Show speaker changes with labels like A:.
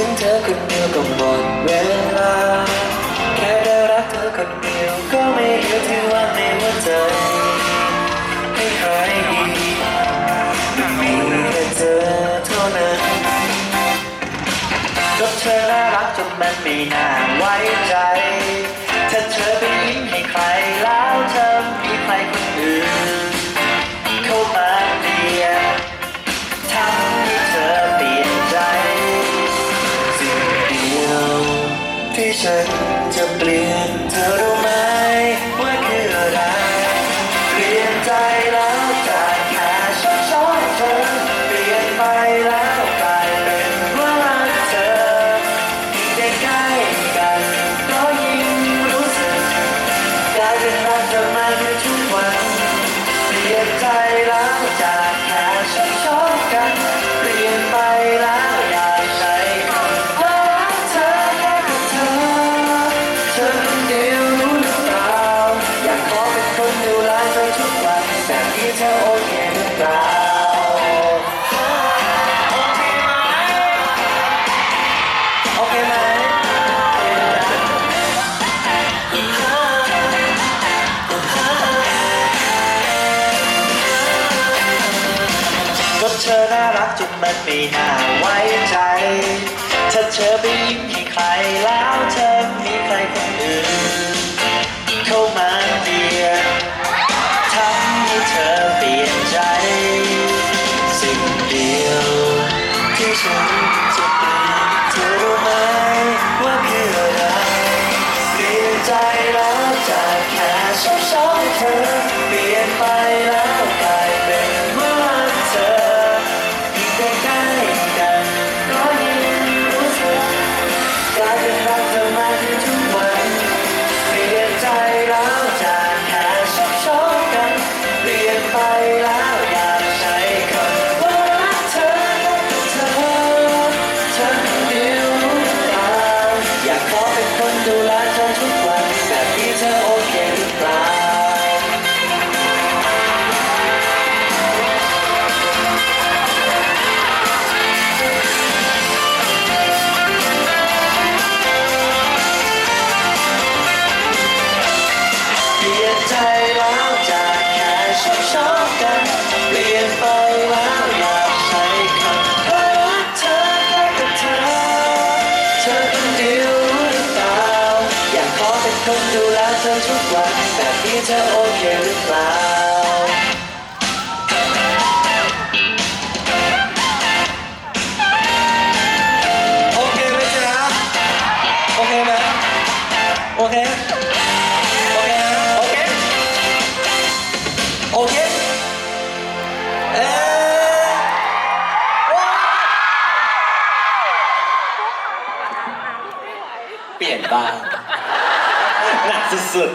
A: ถึงเธอคนเดียวก็หมดเวลา แค่ได้รักเธอคนเดียวก็ไม่เหลือที่ว่างในหัวใจให้ใครอีกมีแค่เธอเท่านั้นก็เธอน่ารักจนมันไม่น่าไว้ใจ ฉันจะเปลี่ยนเธอรู้ไหมว่าคืออะไรเปลี่ยนใจแล้ว ธอน่ารักจนมันไม่น่าไว้ใจ ถ้าเธอไปยิ้มให้ใครแล้วเธอมีใครคนอื่น เข้ามาเปลี่ยนทำให้เธอเปลี่ยนใจ สิ่งเดียวที่ฉันจะเปลี่ยนเธอรู้ไหมว่าคืออะไรเปลี่ยนใจแล้วจากแค่ชอบชอบเธอ อยากขอเป็นคนดูแลเธอทุกวันแบบนี้เธอโอเคหรือเปล่าโอเคไหมจ๊ะโอเคไหมโอเค โอเคนะโอเค โอเค เอ๊ะว้าวเปลี่ยนบ้าง 大姿势